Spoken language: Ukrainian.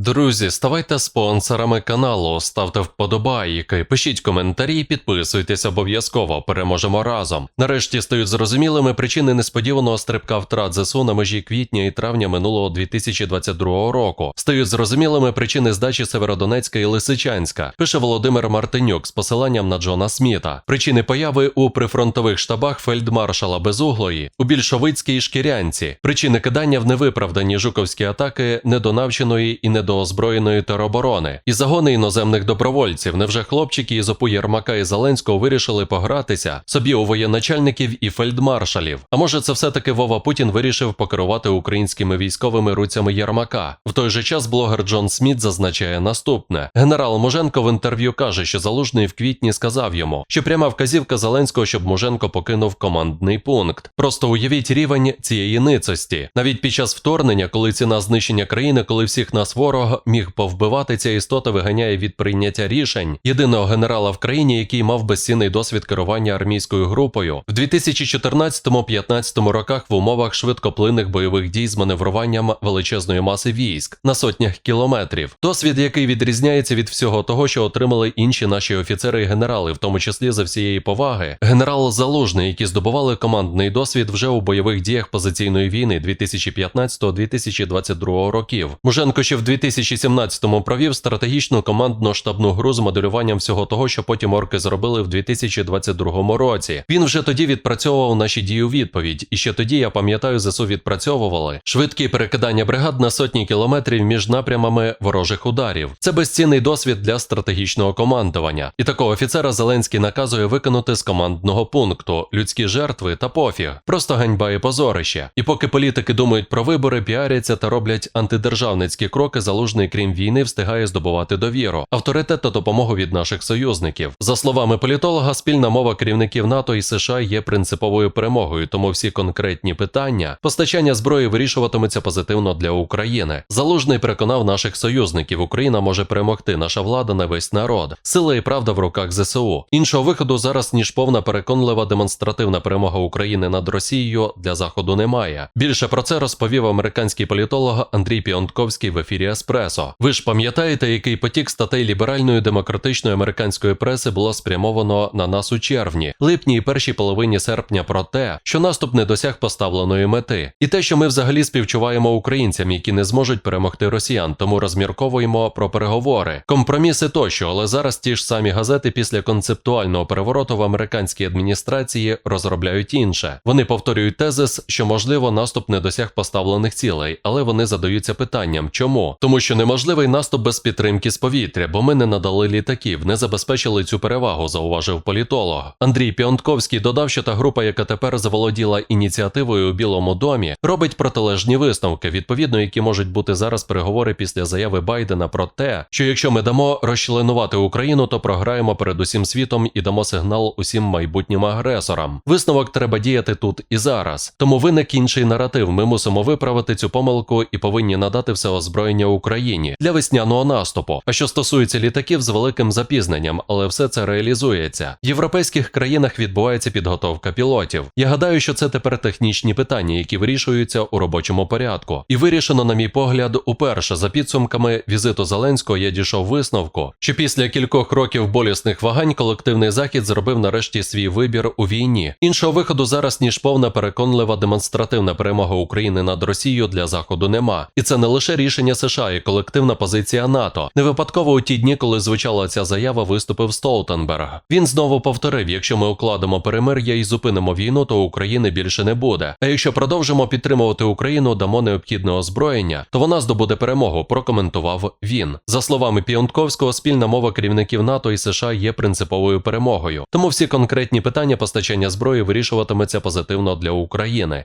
Друзі, ставайте спонсорами каналу, ставте вподобайки, пишіть коментарі, підписуйтесь обов'язково. Переможемо разом. Нарешті стають зрозумілими причини несподіваного стрибка втрат ЗСУ на межі квітня і травня минулого 2022 року. Стають зрозумілими причини здачі Северодонецька і Лисичанська. Пише Володимир Мартинюк з посиланням на Джона Сміта. Причини появи у прифронтових штабах фельдмаршала Безуглої, у більшовицькій шкірянці. Причини кидання в невиправдані жуковські атаки недонавченої і недоозброєної тероборони. І загони іноземних добровольців. Невже хлопчики із ОПУ Єрмака і Зеленського вирішили погратися собі у воєначальників і фельдмаршалів? А може, це все-таки Вова Путін вирішив покерувати українськими військовими руцями Єрмака? В той же час блогер Джон Сміт зазначає наступне: генерал Муженко в інтерв'ю каже, що залужний в квітні сказав йому, що пряма вказівка Зеленського, щоб Муженко покинув командний пункт. Просто уявіть рівень цієї ницості. Навіть під час вторгнення, коли ціна знищення країни, коли всіх нас ворог міг повбивати, ця істота виганяє від прийняття рішень єдиного генерала в країні, який мав безцінний досвід керування армійською групою в 2014-15 роках в умовах швидкоплинних бойових дій з маневруванням величезної маси військ на сотнях кілометрів. Досвід, який відрізняється від всього того, що отримали інші наші офіцери і генерали, в тому числі за всієї поваги, генерал Залужний, які здобували командний досвід вже у бойових діях позиційної війни 2015-2022 років. Муженко ще в 2017-му провів стратегічну командну штабну гру з моделюванням всього того, що потім орки зробили в 2022 році. Він вже тоді відпрацьовував наші дії у відповідь, і ще тоді я пам'ятаю, ЗСУ відпрацьовували швидкі перекидання бригад на сотні кілометрів між напрямами ворожих ударів. Це безцінний досвід для стратегічного командування. І такого офіцера Зеленський наказує виконати з командного пункту людські жертви та пофіг, просто ганьба і позорище. І поки політики думають про вибори, піаряться та роблять антидержавницькі кроки, залужний, крім війни, встигає здобувати довіру, авторитет та допомогу від наших союзників. За словами політолога, спільна мова керівників НАТО і США є принциповою перемогою, тому всі конкретні питання постачання зброї вирішуватиметься позитивно для України. Залужний переконав наших союзників, Україна може перемогти. Наша влада на весь народ. Сила і правда в руках ЗСУ. Іншого виходу зараз ніж повна переконлива демонстративна перемога України над Росією для заходу немає. Більше про це розповів американський політолог Андрій Піонтковський в ефірі Еспресо. Ви ж пам'ятаєте, який потік статей ліберальної демократичної американської преси було спрямовано на нас у червні, липні і першій половині серпня про те, що наступ не досяг поставленої мети, і те, що ми взагалі співчуваємо українцям, які не зможуть перемогти росіян, тому розмірковуємо про переговори, компроміси тощо, але зараз ті ж самі газети після концептуального перевороту в американській адміністрації розробляють інше. Вони повторюють тезис, що можливо наступ не досяг поставлених цілей, але вони задаються питанням, чому? Тому що неможливий наступ без підтримки з повітря, бо ми не надали літаків, не забезпечили цю перевагу, зауважив політолог. Андрій Піонтковський додав, що та група, яка тепер заволоділа ініціативою у Білому домі, робить протилежні висновки, відповідно, які можуть бути зараз переговори після заяви Байдена про те, що якщо ми дамо розчленувати Україну, то програємо перед усім світом і дамо сигнал усім майбутнім агресорам. Висновок треба діяти тут і зараз. Тому виник інший наратив. Ми мусимо виправити цю помилку і повинні надати все озброєння Україні для весняного наступу. А що стосується літаків з великим запізненням, але все це реалізується. В європейських країнах відбувається підготовка пілотів. Я гадаю, що це тепер технічні питання, які вирішуються у робочому порядку. І вирішено, на мій погляд, уперше за підсумками візиту Зеленського я дійшов висновку, що після кількох років болісних вагань колективний захід зробив нарешті свій вибір у війні. Іншого виходу зараз ніж повна переконлива демонстративна перемога України над Росією для заходу нема. І це не лише рішення США колективна позиція НАТО. Не випадково у ті дні, коли звучала ця заява, виступив Столтенберг. Він знову повторив: якщо ми укладемо перемир'я і зупинимо війну, то України більше не буде. А якщо продовжимо підтримувати Україну, дамо необхідне озброєння, то вона здобуде перемогу. Прокоментував він. За словами Піонтковського, спільна мова керівників НАТО і США є принциповою перемогою. Тому всі конкретні питання постачання зброї вирішуватиметься позитивно для України.